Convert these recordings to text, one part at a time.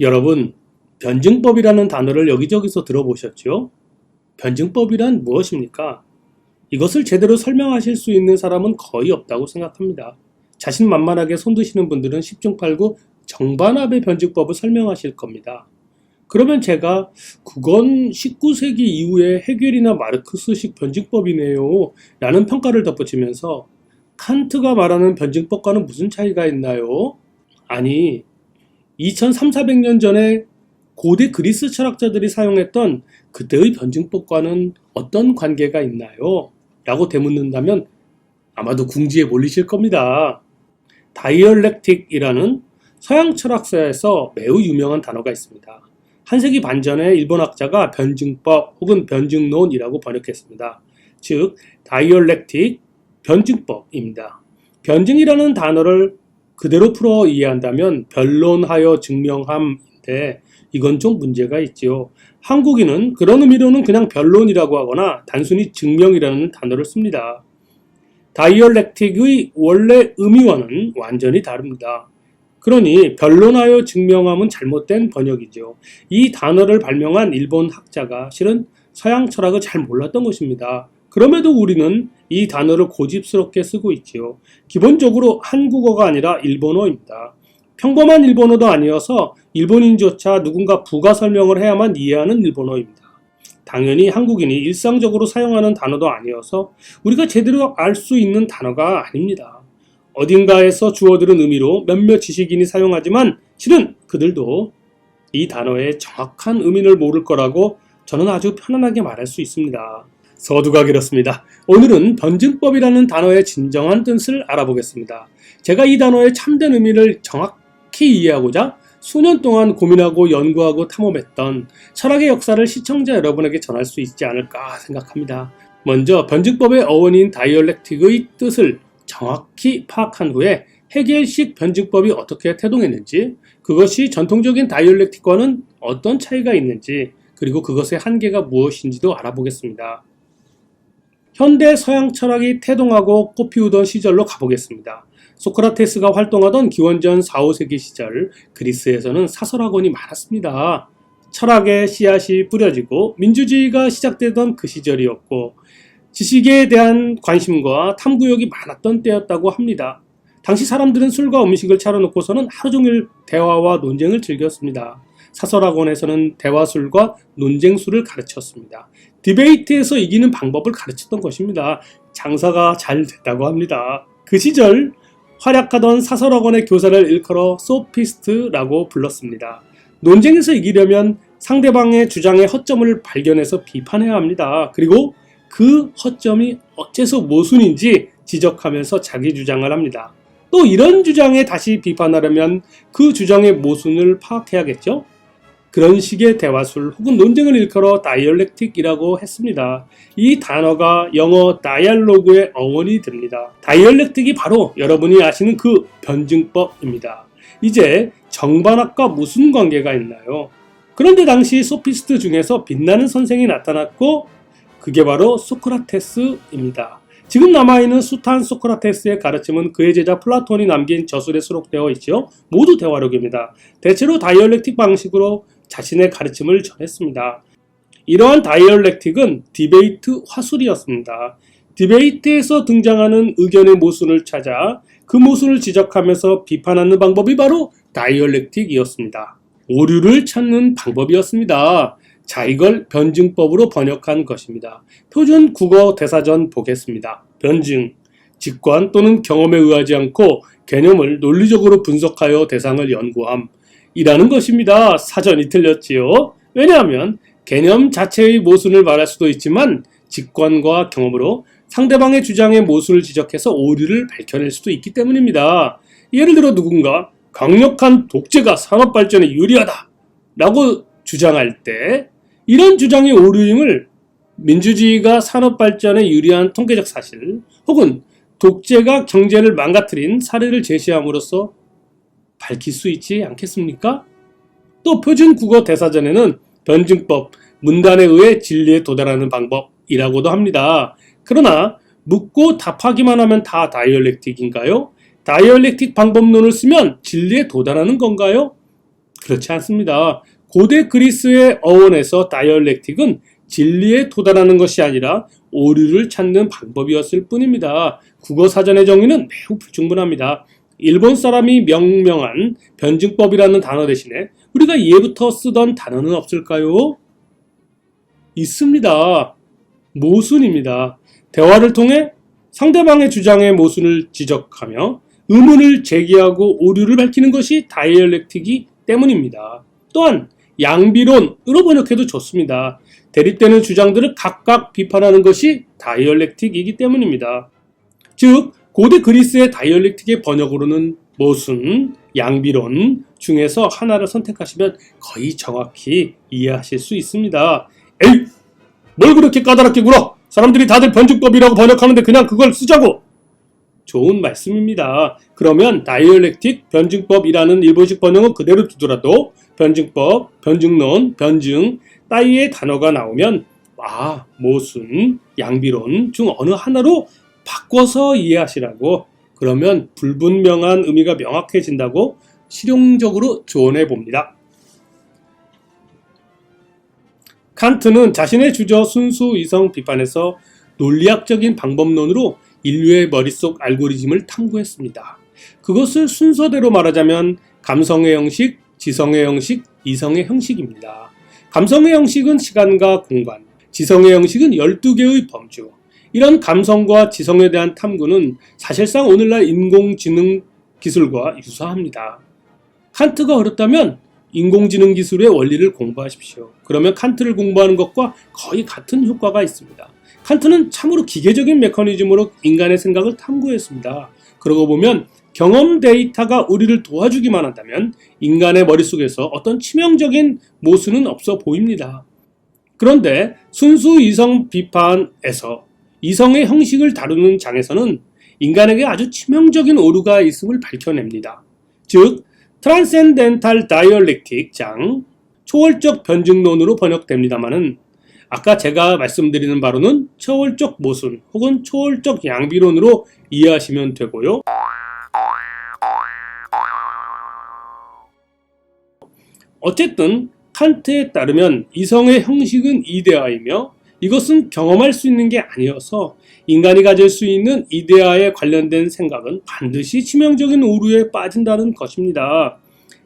여러분, 변증법이라는 단어를 여기저기서 들어보셨죠? 변증법이란 무엇입니까? 이것을 제대로 설명하실 수 있는 사람은 거의 없다고 생각합니다. 자신만만하게 손드시는 분들은 10중 8구 정반합의 변증법을 설명하실 겁니다. 그러면 제가 그건 19세기 이후에 해겔이나 마르크스식 변증법이네요. 라는 평가를 덧붙이면서 칸트가 말하는 변증법과는 무슨 차이가 있나요? 아니, 2300, 400년 전에 고대 그리스 철학자들이 사용했던 그때의 변증법과는 어떤 관계가 있나요? 라고 되묻는다면 아마도 궁지에 몰리실 겁니다. 다이얼렉틱이라는 서양 철학사에서 매우 유명한 단어가 있습니다. 한 세기 반 전에 일본 학자가 변증법 혹은 변증론이라고 번역했습니다. 즉, 다이얼렉틱 변증법입니다. 변증이라는 단어를 그대로 풀어 이해한다면 변론하여 증명함인데 이건 좀 문제가 있지요. 한국인은 그런 의미로는 그냥 변론이라고 하거나 단순히 증명이라는 단어를 씁니다. 다이얼렉틱의 원래 의미와는 완전히 다릅니다. 그러니 변론하여 증명함은 잘못된 번역이죠. 이 단어를 발명한 일본 학자가 실은 서양 철학을 잘 몰랐던 것입니다. 그럼에도 우리는 이 단어를 고집스럽게 쓰고 있지요. 기본적으로 한국어가 아니라 일본어입니다. 평범한 일본어도 아니어서 일본인조차 누군가 부가 설명을 해야만 이해하는 일본어입니다. 당연히 한국인이 일상적으로 사용하는 단어도 아니어서 우리가 제대로 알 수 있는 단어가 아닙니다. 어딘가에서 주어들은 의미로 몇몇 지식인이 사용하지만 실은 그들도 이 단어의 정확한 의미를 모를 거라고 저는 아주 편안하게 말할 수 있습니다. 서두가 길었습니다. 오늘은 변증법이라는 단어의 진정한 뜻을 알아보겠습니다. 제가 이 단어의 참된 의미를 정확히 이해하고자 수년 동안 고민하고 연구하고 탐험했던 철학의 역사를 시청자 여러분에게 전할 수 있지 않을까 생각합니다. 먼저 변증법의 어원인 다이얼렉틱의 뜻을 정확히 파악한 후에 해겔식 변증법이 어떻게 태동했는지, 그것이 전통적인 다이얼렉틱과는 어떤 차이가 있는지, 그리고 그것의 한계가 무엇인지도 알아보겠습니다. 현대 서양 철학이 태동하고 꽃피우던 시절로 가보겠습니다. 소크라테스가 활동하던 기원전 4, 5세기 시절 그리스에서는 사설학원이 많았습니다. 철학의 씨앗이 뿌려지고 민주주의가 시작되던 그 시절이었고 지식에 대한 관심과 탐구욕이 많았던 때였다고 합니다. 당시 사람들은 술과 음식을 차려놓고서는 하루 종일 대화와 논쟁을 즐겼습니다. 사설학원에서는 대화술과 논쟁술을 가르쳤습니다. 디베이트에서 이기는 방법을 가르쳤던 것입니다. 장사가 잘 됐다고 합니다. 그 시절 활약하던 사설학원의 교사를 일컬어 소피스트라고 불렀습니다. 논쟁에서 이기려면 상대방의 주장의 허점을 발견해서 비판해야 합니다. 그리고 그 허점이 어째서 모순인지 지적하면서 자기 주장을 합니다. 또 이런 주장에 다시 비판하려면 그 주장의 모순을 파악해야겠죠? 그런 식의 대화술 혹은 논쟁을 일컬어 다이얼렉틱이라고 했습니다. 이 단어가 영어 다이얼로그의 어원이 됩니다. 다이얼렉틱이 바로 여러분이 아시는 그 변증법입니다. 이제 정반합과 무슨 관계가 있나요? 그런데 당시 소피스트 중에서 빛나는 선생이 나타났고 그게 바로 소크라테스입니다. 지금 남아있는 수탄 소크라테스의 가르침은 그의 제자 플라톤이 남긴 저술에 수록되어 있죠. 모두 대화록입니다. 대체로 다이얼렉틱 방식으로 자신의 가르침을 전했습니다. 이러한 다이얼렉틱은 디베이트 화술이었습니다. 디베이트에서 등장하는 의견의 모순을 찾아 그 모순을 지적하면서 비판하는 방법이 바로 다이얼렉틱이었습니다. 오류를 찾는 방법이었습니다. 자, 이걸 변증법으로 번역한 것입니다. 표준 국어 대사전 보겠습니다. 변증. 직관 또는 경험에 의하지 않고 개념을 논리적으로 분석하여 대상을 연구함. 이라는 것입니다. 사전이 틀렸지요. 왜냐하면 개념 자체의 모순을 말할 수도 있지만 직관과 경험으로 상대방의 주장의 모순을 지적해서 오류를 밝혀낼 수도 있기 때문입니다. 예를 들어 누군가 강력한 독재가 산업 발전에 유리하다 라고 주장할 때 이런 주장의 오류임을 민주주의가 산업 발전에 유리한 통계적 사실 혹은 독재가 경제를 망가뜨린 사례를 제시함으로써 밝힐 수 있지 않겠습니까? 또 표준 국어 대사전에는 변증법, 문단에 의해 진리에 도달하는 방법이라고도 합니다. 그러나 묻고 답하기만 하면 다 다이얼렉틱인가요? 다이얼렉틱 방법론을 쓰면 진리에 도달하는 건가요? 그렇지 않습니다. 고대 그리스의 어원에서 다이얼렉틱은 진리에 도달하는 것이 아니라 오류를 찾는 방법이었을 뿐입니다. 국어 사전의 정의는 매우 불충분합니다. 일본 사람이 명명한 변증법이라는 단어 대신에 우리가 이해부터 쓰던 단어는 없을까요? 있습니다. 모순입니다. 대화를 통해 상대방의 주장의 모순을 지적하며 의문을 제기하고 오류를 밝히는 것이 다이얼렉틱이 때문입니다. 또한 양비론으로 번역해도 좋습니다. 대립되는 주장들을 각각 비판하는 것이 다이얼렉틱이기 때문입니다. 즉 고대 그리스의 다이얼렉틱의 번역으로는 모순, 양비론 중에서 하나를 선택하시면 거의 정확히 이해하실 수 있습니다. 에이! 뭘 그렇게 까다롭게 굴어? 사람들이 다들 변증법이라고 번역하는데 그냥 그걸 쓰자고! 좋은 말씀입니다. 그러면 다이얼렉틱 변증법이라는 일본식 번역은 그대로 두더라도 변증법, 변증론, 변증 따위의 단어가 나오면 아, 모순, 양비론 중 어느 하나로 바꿔서 이해하시라고 그러면 불분명한 의미가 명확해진다고 실용적으로 조언해 봅니다. 칸트는 자신의 주저 순수 이성 비판에서 논리학적인 방법론으로 인류의 머릿속 알고리즘을 탐구했습니다. 그것을 순서대로 말하자면 감성의 형식, 지성의 형식, 이성의 형식입니다. 감성의 형식은 시간과 공간, 지성의 형식은 12개의 범주. 이런 감성과 지성에 대한 탐구는 사실상 오늘날 인공지능 기술과 유사합니다. 칸트가 어렵다면 인공지능 기술의 원리를 공부하십시오. 그러면 칸트를 공부하는 것과 거의 같은 효과가 있습니다. 칸트는 참으로 기계적인 메커니즘으로 인간의 생각을 탐구했습니다. 그러고 보면 경험 데이터가 우리를 도와주기만 한다면 인간의 머릿속에서 어떤 치명적인 모순은 없어 보입니다. 그런데 순수 이성 비판에서 이성의 형식을 다루는 장에서는 인간에게 아주 치명적인 오류가 있음을 밝혀냅니다. 즉, 트랜센덴탈 다이얼렉틱 장, 초월적 변증론으로 번역됩니다마는 아까 제가 말씀드리는 바로는 초월적 모순 혹은 초월적 양비론으로 이해하시면 되고요. 어쨌든 칸트에 따르면 이성의 형식은 이데아이며 이것은 경험할 수 있는 게 아니어서 인간이 가질 수 있는 이데아에 관련된 생각은 반드시 치명적인 오류에 빠진다는 것입니다.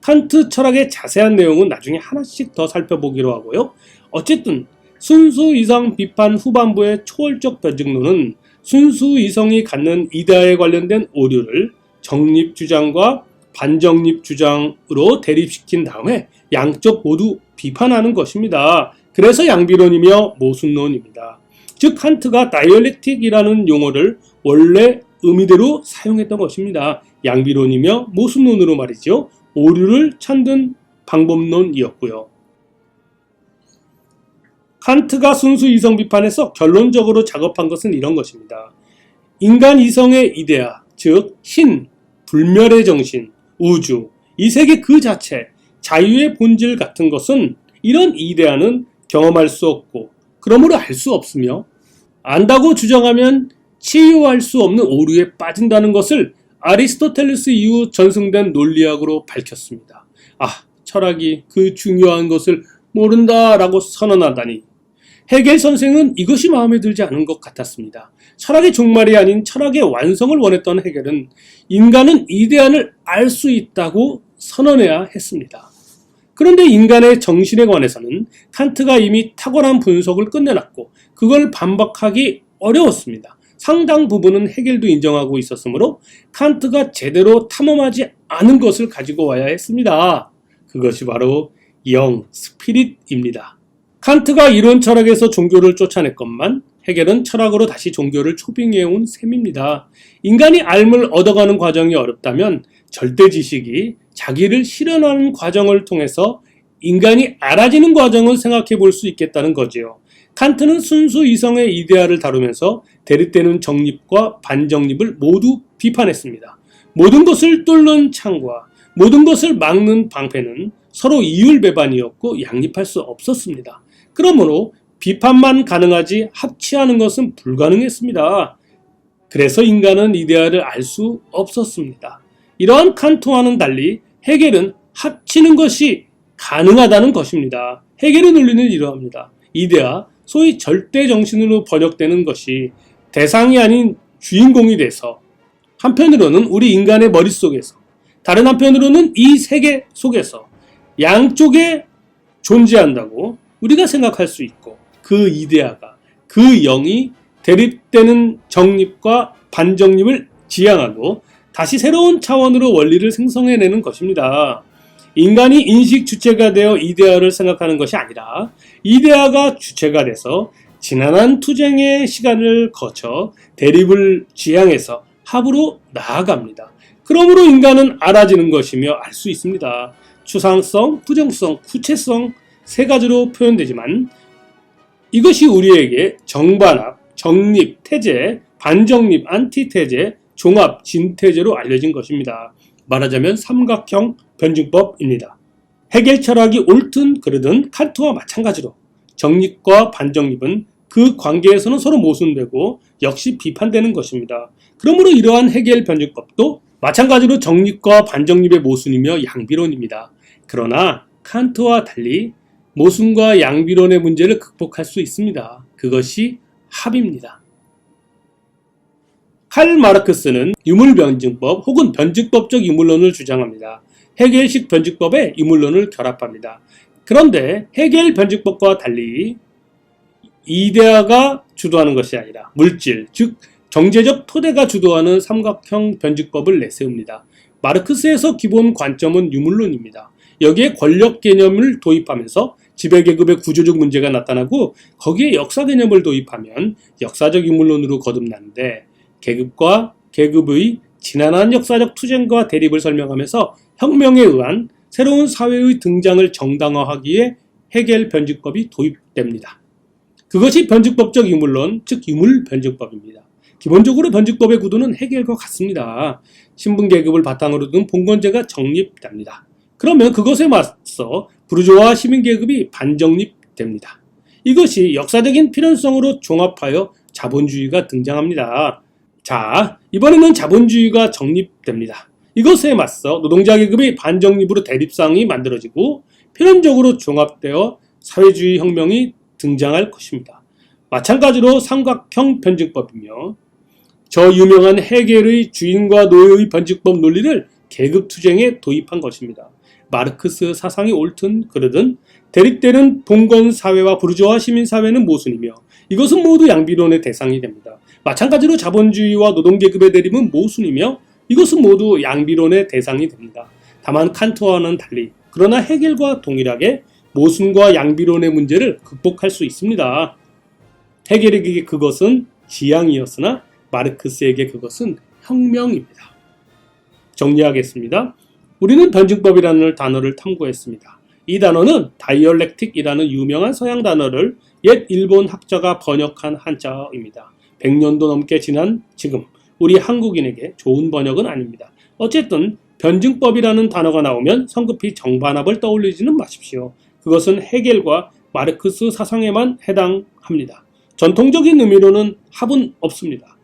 칸트 철학의 자세한 내용은 나중에 하나씩 더 살펴보기로 하고요. 어쨌든 순수 이성 비판 후반부의 초월적 변증론은 순수 이성이 갖는 이데아에 관련된 오류를 정립 주장과 반정립 주장으로 대립시킨 다음에 양쪽 모두 비판하는 것입니다. 그래서 양비론이며 모순론입니다. 즉 칸트가 다이얼렉틱이라는 용어를 원래 의미대로 사용했던 것입니다. 양비론이며 모순론으로 말이죠. 오류를 찾는 방법론이었고요. 칸트가 순수 이성 비판에서 결론적으로 작업한 것은 이런 것입니다. 인간 이성의 이데아, 즉 신, 불멸의 정신, 우주, 이 세계 그 자체, 자유의 본질 같은 것은 이런 이데아는 경험할 수 없고 그러므로 알 수 없으며 안다고 주장하면 치유할 수 없는 오류에 빠진다는 것을 아리스토텔레스 이후 전승된 논리학으로 밝혔습니다. 아, 철학이 그 중요한 것을 모른다라고 선언하다니. 헤겔 선생은 이것이 마음에 들지 않은 것 같았습니다. 철학의 종말이 아닌 철학의 완성을 원했던 헤겔은 인간은 이데안을 알 수 있다고 선언해야 했습니다. 그런데 인간의 정신에 관해서는 칸트가 이미 탁월한 분석을 끝내놨고 그걸 반박하기 어려웠습니다. 상당 부분은 해결도 인정하고 있었으므로 칸트가 제대로 탐험하지 않은 것을 가지고 와야 했습니다. 그것이 바로 영, 스피릿입니다. 칸트가 이론 철학에서 종교를 쫓아냈건만 해결은 철학으로 다시 종교를 초빙해온 셈입니다. 인간이 알을 얻어가는 과정이 어렵다면 절대 지식이 자기를 실현하는 과정을 통해서 인간이 알아지는 과정을 생각해 볼 수 있겠다는 거지요. 칸트는 순수 이성의 이데아를 다루면서 대립되는 정립과 반정립을 모두 비판했습니다. 모든 것을 뚫는 창과 모든 것을 막는 방패는 서로 이율배반이었고 양립할 수 없었습니다. 그러므로 비판만 가능하지 합치하는 것은 불가능했습니다. 그래서 인간은 이데아를 알 수 없었습니다. 이러한 칸트와는 달리 해겔은 합치는 것이 가능하다는 것입니다. 해결의 논리는 이러합니다. 이데아, 소위 절대 정신으로 번역되는 것이 대상이 아닌 주인공이 돼서 한편으로는 우리 인간의 머릿속에서 다른 한편으로는 이 세계 속에서 양쪽에 존재한다고 우리가 생각할 수 있고 그 이데아가 그 영이 대립되는 정립과 반정립을 지향하고 다시 새로운 차원으로 원리를 생성해내는 것입니다. 인간이 인식 주체가 되어 이데아를 생각하는 것이 아니라 이데아가 주체가 돼서 지난한 투쟁의 시간을 거쳐 대립을 지향해서 합으로 나아갑니다. 그러므로 인간은 알아지는 것이며 알 수 있습니다. 추상성, 부정성, 구체성 세 가지로 표현되지만 이것이 우리에게 정반합, 정립, 태제, 반정립, 안티태제, 종합, 진태제로 알려진 것입니다. 말하자면 삼각형 변증법입니다. 해결 철학이 옳든 그르든 칸트와 마찬가지로 정립과 반정립은 그 관계에서는 서로 모순되고 역시 비판되는 것입니다. 그러므로 이러한 해결 변증법도 마찬가지로 정립과 반정립의 모순이며 양비론입니다. 그러나 칸트와 달리 모순과 양비론의 문제를 극복할 수 있습니다. 그것이 합입니다. 칼 마르크스는 유물 변증법 혹은 변증법적 유물론을 주장합니다. 해겔식 변증법에 유물론을 결합합니다. 그런데 해겔 변증법과 달리 이데아가 주도하는 것이 아니라 물질, 즉 경제적 토대가 주도하는 삼각형 변증법을 내세웁니다. 마르크스에서 기본 관점은 유물론입니다. 여기에 권력 개념을 도입하면서 지배계급의 구조적 문제가 나타나고 거기에 역사 개념을 도입하면 역사적 유물론으로 거듭나는데 계급과 계급의 지난한 역사적 투쟁과 대립을 설명하면서 혁명에 의한 새로운 사회의 등장을 정당화하기에 해겔 변증법이 도입됩니다. 그것이 변증법적 유물론, 즉 유물 변증법입니다. 기본적으로 변증법의 구도는 해결과 같습니다. 신분 계급을 바탕으로 둔 봉건제가 정립됩니다. 그러면 그것에 맞서 부르주아와 시민 계급이 반정립됩니다. 이것이 역사적인 필연성으로 종합하여 자본주의가 등장합니다. 자, 이번에는 자본주의가 정립됩니다. 이것에 맞서 노동자 계급의 반정립으로 대립상이 만들어지고 필연적으로 종합되어 사회주의 혁명이 등장할 것입니다. 마찬가지로 삼각형 변증법이며 저 유명한 해겔의 주인과 노예의 변증법 논리를 계급 투쟁에 도입한 것입니다. 마르크스 사상이 옳든 그르든 대립되는 봉건 사회와 부르주아 시민 사회는 모순이며 이것은 모두 양비론의 대상이 됩니다. 마찬가지로 자본주의와 노동계급의 대립은 모순이며 이것은 모두 양비론의 대상이 됩니다. 다만 칸트와는 달리 그러나 해겔과 동일하게 모순과 양비론의 문제를 극복할 수 있습니다. 해겔에게 그것은 지향이었으나 마르크스에게 그것은 혁명입니다. 정리하겠습니다. 우리는 변증법이라는 단어를 탐구했습니다. 이 단어는 다이얼렉틱이라는 유명한 서양 단어를 옛 일본 학자가 번역한 한자어입니다. 100년도 넘게 지난 지금 우리 한국인에게 좋은 번역은 아닙니다. 어쨌든 변증법이라는 단어가 나오면 성급히 정반합을 떠올리지는 마십시오. 그것은 해겔과 마르크스 사상에만 해당합니다. 전통적인 의미로는 합은 없습니다.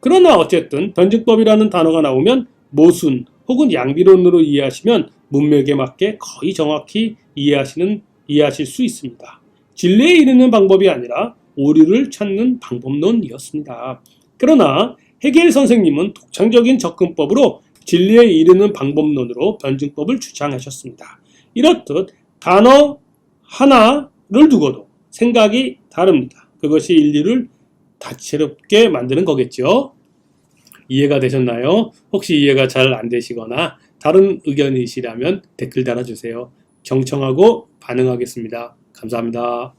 그러나 어쨌든 변증법이라는 단어가 나오면 모순 혹은 양비론으로 이해하시면 문맥에 맞게 거의 정확히 이해하시는 이해하실 수 있습니다. 진리에 이르는 방법이 아니라 오류를 찾는 방법론이었습니다. 그러나 해겔 선생님은 독창적인 접근법으로 진리에 이르는 방법론으로 변증법을 주장하셨습니다. 이렇듯 단어 하나를 두고도 생각이 다릅니다. 그것이 인류를 다채롭게 만드는 거겠죠. 이해가 되셨나요? 혹시 이해가 잘 안 되시거나 다른 의견이시라면 댓글 달아주세요. 경청하고 반응하겠습니다. 감사합니다.